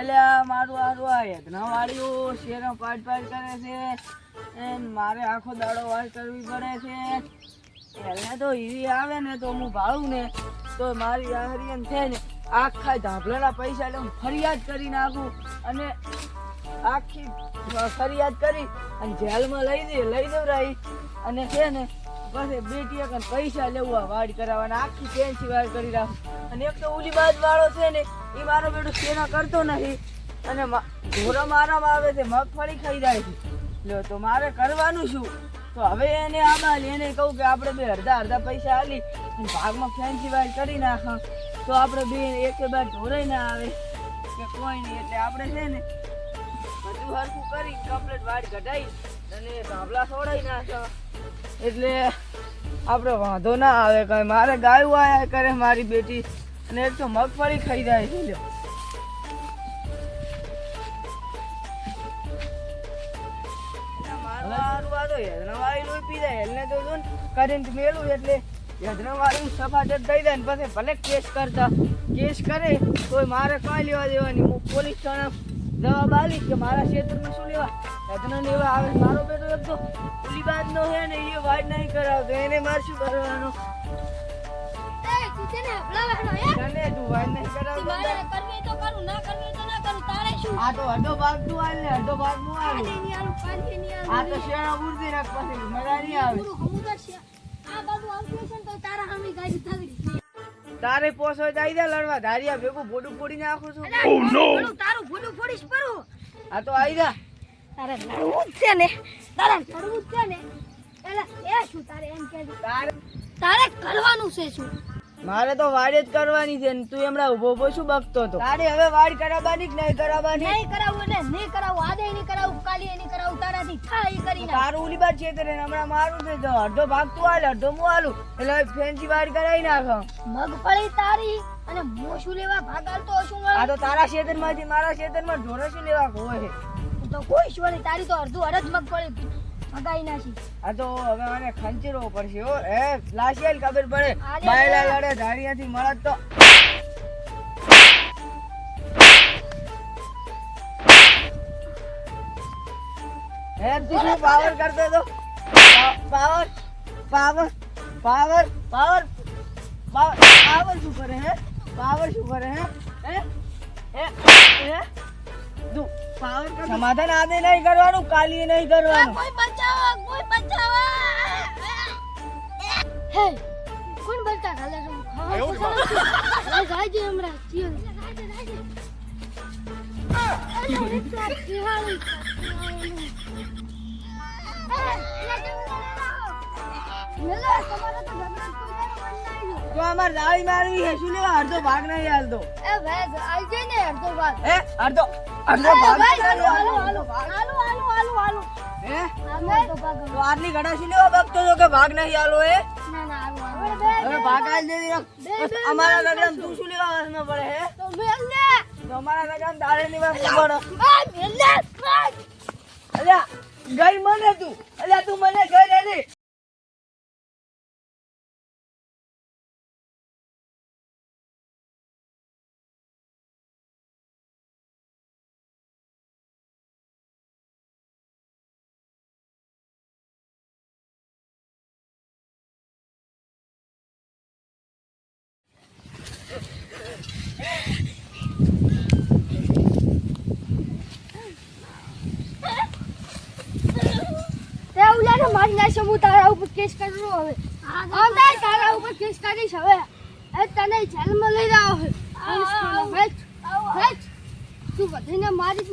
એટલે મારું આરું આ યજ્ઞ વાળ્યું શેરો પાટ પાટ કરે છે. મારે આખો દાડો વાર કરવી પડે છે. એને તો હીરી આવે ને તો હું ભાળું ને તો મારી આહરીયન છે ને આખા ધાબલાના પૈસા એટલે હું ફરિયાદ કરી નાખું અને આખી ફરિયાદ કરી અને જેલમાં લઈ દે, લઈ દેવરાઈ અને છે ને પછી બેટી એક પૈસા લેવા વાડ કરાવવાના. આખી પેન્સી વાડ કરી રાખું. અને એક તો ઉલી બાજ વાળો છે ને, એ મારો બેટો સેના કરતો નથી. અને ઘોરો મારામાં આવે છે, મગફળી ખાઈ જાય છે. લો, તો મારે કરવાનું શું? તો હવે એને આમાં એને કહું કે આપણે બે અડધા અડધા પૈસા અને ભાગમાં ફેન્સી વાડ કરી નાખ. તો આપણે બે એકે બાર ઢોરાઈ ના આવે. કે કોઈ નહીં, એટલે આપણે છે ને બધું હરખું કરી કમ્પ્લેટ વાડ કઢાઈ અને ધાબલા છોડાઈ નાખ એટલે આપણે વાંધો ના આવે, કઈ મારે ગાયું આયા કરે મારી બેટી. અને એક તો મગફળી ખાઈ જાય છે, લ્યો. તો તો કરંટ મેલું એટલે યજ્ઞવાળી થઈ જાય ને પછી ભલે કેસ કરતા. કેસ કરે, તોય મારે કાંઈ લેવા દેવાની, હું પોલીસ થાણા જવાબ આલી કે મારા ક્ષેત્રમાં શું લેવા? લગ્ન લેવા આવે મારો બેટો એક તો પુલી બાદ નો છે ને એ વાડ નહીં કરાવતો એને મારે શું કરવાનું? હે? તને તું વાડ નહીં કરાવતો. મારે કરવી તો કરું ના કરવી તો ના કરું. તારે શું? આ તો અડધો ભાગ તું આલ ને અડધો ભાગનું આલ. આ તો શેણા બુરદી રાખ પછી મજા નહીં આવે. તારે પોસો જાય દે લડવા. ધારિયા ભેગું ભોડું ફોડી નાખું છું. તારું તારું ભૂલું ફોડીશ પરું. આ તો આઈ જા. તારે લડવું જ છે ને. તારે લડવું જ છે ને. એલા એ શું તારે એમ કે તારે તારે કરવાનું છે શું? મારે તો વાડ જ કરવાની છે ને તું હમણાં ઊભો ઊભો શું બકતો હતો? તારે હવે વાડ કરાવવાની કે નહીં કરાવવાની? નહીં કરાવું ને નહીં કરાવું. આજે નહીં કરાવું કાલે નહીં કરાવું તારાથી થાય કરી ના તારું ઉલી બાર છે ને હમણાં મારું છે તો અડધો ભાગ તું હાલ અડધો હું આલું એટલે ફેન્સી વાડ કરાવી નાખ મગફળી તારી અને મોશું લેવા ભાગ તો શું આ તો તારા ખેતરમાંથી મારા શેતરમાં ઢોરશું લેવા હોય તો કોઈ વળી તારી તો અડધું અડધ મગફળી ભગાઈ નાખી. આ તો હવે મને ખંચરો પડશે હો. એ લાશિયલ ખબર પડે. બાયલા લડે ધારિયાથી મળત તો. હે તું શું પાવર કરતો તો power power power power power શું કરે હે? પાવર શું કરે હે? હે? હે? તું પાવર સમાધાન આદે નહીં કરવાનું કાલી નહીં કરવાનું. બચાવો કોઈ બચાવો હે કોણ બચતા ખાલે છે ખાવા તો ખાવા જાજે હમણાં ચિયો જાજે જાજે અરે રિક્ષા ચિહાડી તો અમાર દાળી મારવી હે શું લેવા અડધો ભાગ નહીં હાલતો એ ભેસ આવજે ને અડધો ભાગ હે અડધો અડધો અરે ભાગ ભાઈ, નહીં હાલો, હાલતો. હાલો, હાલો, હાલો, હાલો, હાલો. આટલી ઘડા શું લેવા બગતો તો કે ભાગ નહીં આલો. હવે ભાગ અમારા લગ્ન તું શું લેવા વાસમાં પડે હે? અમારા લગ્ન તારે વાત પડે. ગઈ મને તું. અલ્યા, તું મને ગઈ રેડી તે ઓલાને મારી નાખ્યો, હું તારા ઉપર કેસ કરું હવે? આમ તાર તારા ઉપર કેસ કરીશ હવે. એ તને જેલમાં લઈ જાવ હવે. તું બધીને મારી